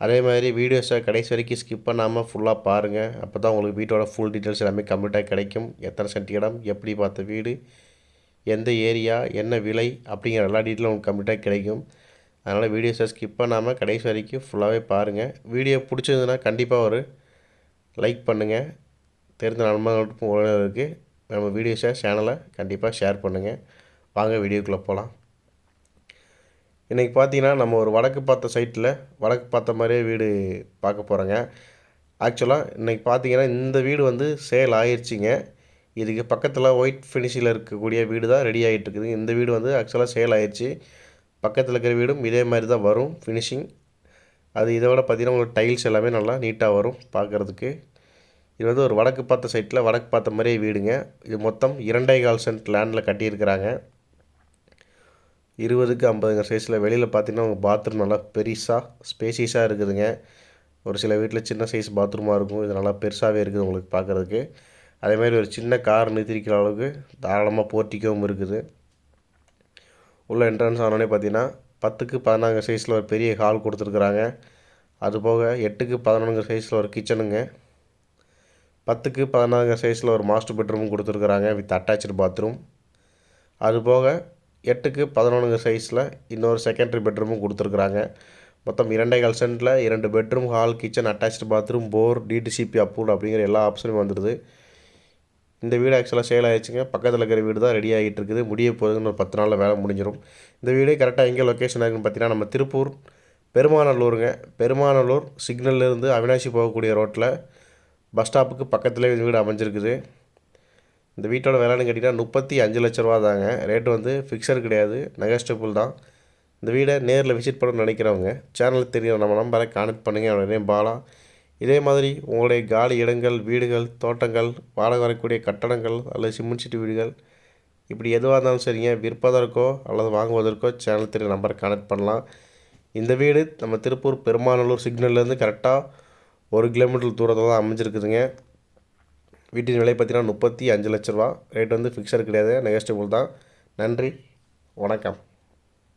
அதே மாதிரி வீடியோஸை கடைசி வரைக்கும் ஸ்கிப் பண்ணாமல் ஃபுல்லாக பாருங்கள் அப்போ தான் உங்களுக்கு வீட்டோட ஃபுல் டீட்டெயில்ஸ் எல்லாமே கம்ப்ளீட்டாக கிடைக்கும். எத்தனை சென்ட் இடம் எப்படி பார்த்த வீடு எந்த ஏரியா என்ன விலை அப்படிங்கிற எல்லா டீட்டெயிலும் உங்களுக்கு கம்ப்ளீட்டாக கிடைக்கும். அதனால் வீடியோஸை ஸ்கிப் பண்ணாமல் கடைசி வரைக்கும் ஃபுல்லாகவே பாருங்கள் வீடியோ பிடிச்சதுன்னா கண்டிப்பாக ஒரு லைக் பண்ணுங்கள் தெரிந்த நண்பர்களுக்கும் உறவினருக்கு நம்ம வீடியோஸை சேனலை கண்டிப்பாக ஷேர் பண்ணுங்கள் வாங்க வீடியோக்குள்ளே போகலாம் இன்றைக்கி பார்த்தீங்கன்னா நம்ம ஒரு வடக்கு பார்த்த சைட்டில் வடக்கு பார்த்த மாதிரியே வீடு பார்க்க போகிறோங்க ஆக்சுவலாக இன்றைக்கி பார்த்தீங்கன்னா இந்த வீடு வந்து சேல் ஆயிடுச்சிங்க இதுக்கு பக்கத்தில் ஒயிட் ஃபினிஷில் இருக்கக்கூடிய வீடு தான் ரெடி ஆகிட்டு இருக்குது. இந்த வீடு வந்து ஆக்சுவலாக சேல் ஆயிடுச்சு பக்கத்தில் இருக்கிற வீடும் இதே மாதிரி தான் வரும் ஃபினிஷிங் அது இதை விட பார்த்திங்கன்னா உங்களுக்கு டைல்ஸ் எல்லாமே நல்லா நீட்டாக வரும் பார்க்குறதுக்கு. இது வந்து ஒரு வடக்கு பார்த்த சைட்டில் வடக்கு பார்த்த மாதிரியே வீடுங்க. இது மொத்தம் இரண்டே கால் சென்ட் லேண்டில் கட்டியிருக்கிறாங்க. இருபதுக்கு ஐம்பதுங்க சைஸில் வெளியில் பார்த்தீங்கன்னா உங்கள் பாத்ரூம் நல்லா பெருசாக ஸ்பேசியஸாக இருக்குதுங்க. ஒரு சில வீட்டில் சின்ன சைஸ் பாத்ரூமாக இருக்கும். இது நல்லா பெருசாகவே இருக்குது உங்களுக்கு பார்க்குறதுக்கு. அதேமாதிரி ஒரு சின்ன கார் நிறுத்திக்கிற அளவுக்கு தாராளமாக போர்ட்டிக்கவும் இருக்குது. உள்ள என்ட்ரன்ஸ் ஆனோடனே பார்த்தீங்கன்னா பத்துக்கு பதினாங்க சைஸில் ஒரு பெரிய ஹால் கொடுத்துருக்குறாங்க. அதுபோக எட்டுக்கு பதினொன்று சைஸில் ஒரு கிச்சனுங்க பத்துக்கு பதினாறுங்க சைஸில் ஒரு மாஸ்டர் பெட்ரூமும் கொடுத்துருக்குறாங்க வித் அட்டாச்சு பாத்ரூம் அதுபோக எட்டுக்கு பதினொன்று சைஸில் இன்னொரு செகண்டரி பெட்ரூமும் கொடுத்துருக்குறாங்க. மொத்தம் இரண்டே கால் சென்டில் இரண்டு bedroom hall kitchen attach bathroom for DTCP approve அப்படிங்கிற எல்லா ஆப்ஷனும் வந்துடுது இந்த வீடு ஆக்சுவலாக சேல் ஆகிடுச்சுங்க பக்கத்தில் இருக்கிற வீடு தான் ரெடி ஆகிட்டு இருக்குது. முடிய போகுதுன்னு ஒரு பத்து நாளில் வேலை முடிஞ்சிடும் இந்த வீடு கரெக்டாக எங்கே லொக்கேஷன் இருக்குன்னு பார்த்தீங்கன்னா நம்ம திருப்பூர் பெருமாநல்லூருங்க. பெருமாநல்லூர் சிக்னல்லேருந்து அவினாசி போகக்கூடிய ரோட்டில் பஸ் ஸ்டாப்புக்கு பக்கத்துலேயே இந்த வீடு அமைஞ்சிருக்குது. இந்த வீட்டோட விலைன்னு கேட்டிங்கன்னா முப்பத்தி அஞ்சு லட்ச ரூபா தாங்க. ரேட்டு வந்து ஃபிக்ஸர் கிடையாது. நெகஸ்டபுள் தான். இந்த வீடை நேரில் விசிட் பண்ணணும்னு நினைக்கிறவங்க சேனல் தெரியும் நம்ம நம்பரை கான்டெக்ட் பண்ணுங்கள் என்னுடைய பாலா. இதே மாதிரி உங்களுடைய காலி இடங்கள் வீடுகள் தோட்டங்கள் வாடகை வரக்கூடிய கட்டடங்கள் அல்லது சிமெண்ட் சீட்டு வீடுகள் இப்படி எதுவாக இருந்தாலும் சரிங்க. விற்பதற்கோ அல்லது வாங்குவதற்கோ சேனல் தெரிய நம்பரை கனெக்ட் பண்ணலாம். இந்த வீடு நம்ம திருப்பூர் பெருமாநல்லூர் சிக்னல்லேருந்து கரெக்டாக ஒரு கிலோமீட்டர் தூரத்தில் தான் அமைஞ்சிருக்குதுங்க. வீட்டின் விலை பார்த்தீங்கன்னா முப்பத்தி அஞ்சு லட்ச ரூபா. ரேட் வந்து ஃபிக்ஸர் கிடையாது. நெகஸ்டபுள் தான். நன்றி. வணக்கம்.